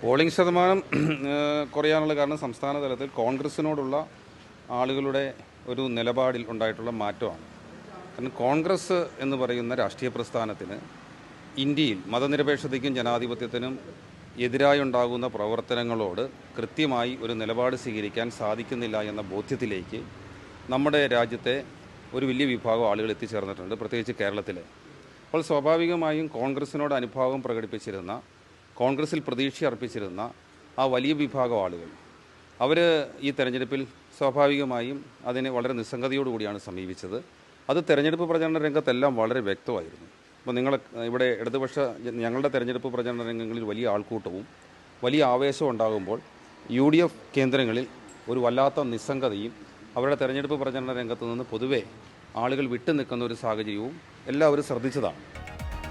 Polling ശതമാനം കുറയാനുള്ള കാരണം സംസ്ഥാന തലത്തിൽ കോൺഗ്രസിനോടുള്ള ആളുകളുടെ ഒരു നിലപാടിൽ ഉണ്ടായിട്ടുള്ള മാറ്റമാണ്. കാരണം കോൺഗ്രസ് എന്ന് പറയുന്ന രാഷ്ട്രീയ പ്രസ്ഥാനത്തിന് ഇന്ത്യയിൽ മതനിരപേക്ഷതയ്ക്കും ജനാധിപത്യത്തിനും എതിരായി ഉണ്ടാകുന്ന പ്രവർത്തനങ്ങളോട് കൃത്യമായി ഒരു നിലപാട് സ്വീകരിക്കാൻ സാധിക്കുന്നില്ല എന്ന ബോധ്യത്തിലേക്ക് നമ്മുടെ രാജ്യത്തെ ഒരു വലിയ വിഭാഗം ആളുകൾ എത്തിച്ചേർന്നിട്ടുണ്ട് പ്രത്യേകിച്ച് കേരളത്തിലെ. അപ്പോൾ സ്വാഭാവികമായും കോൺഗ്രസിനോട് അനുഭാവം പ്രകടിപ്പിച്ചിരുന്ന കോൺഗ്രസിൽ പ്രതീക്ഷ അർപ്പിച്ചിരുന്ന ആ വലിയ വിഭാഗം ആളുകൾ. അവർ ഈ തെരഞ്ഞെടുപ്പിൽ സ്വാഭാവികമായും അതിനെ വളരെ നിസ്സംഗതയോടുകൂടിയാണ് സമീപിച്ചത്. അത് തെരഞ്ഞെടുപ്പ് പ്രചരണ രംഗത്തെല്ലാം വളരെ വ്യക്തമായിരുന്നു. അപ്പോൾ നിങ്ങൾ ഇവിടെ ഇടതുപക്ഷ ഞങ്ങളുടെ തെരഞ്ഞെടുപ്പ് പ്രചരണ രംഗങ്ങളിൽ വലിയ ആൾക്കൂട്ടവും വലിയ ആവേശവും ഉണ്ടാകുമ്പോൾ യു ഡി എഫ് കേന്ദ്രങ്ങളിൽ ഒരു വല്ലാത്ത നിസ്സംഗതയും അവരുടെ തെരഞ്ഞെടുപ്പ് പ്രചരണ രംഗത്ത് നിന്ന് പൊതുവെ ആളുകൾ വിട്ടു നിൽക്കുന്ന ഒരു സാഹചര്യവും എല്ലാവരും ശ്രദ്ധിച്ചതാണ്.